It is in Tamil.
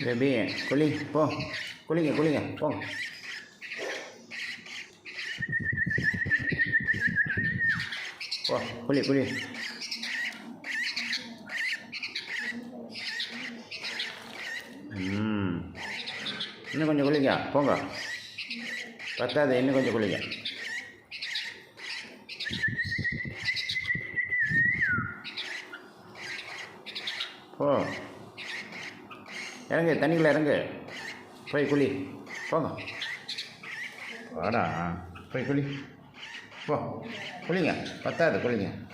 பேபி குளி போ குளிங்க குளிங்க போங்க போ குளி குளி ம் இன்னும் கொஞ்சம் குளிங்க போங்க பத்தாது இன்னும் கொஞ்சம் குளிங்க போ இறங்கு தண்ணிக்குள்ளே இறங்கு. போய் குழி போங்க வாடா. போய் குழி போ. குளிங்க. பத்தாது குளிங்க.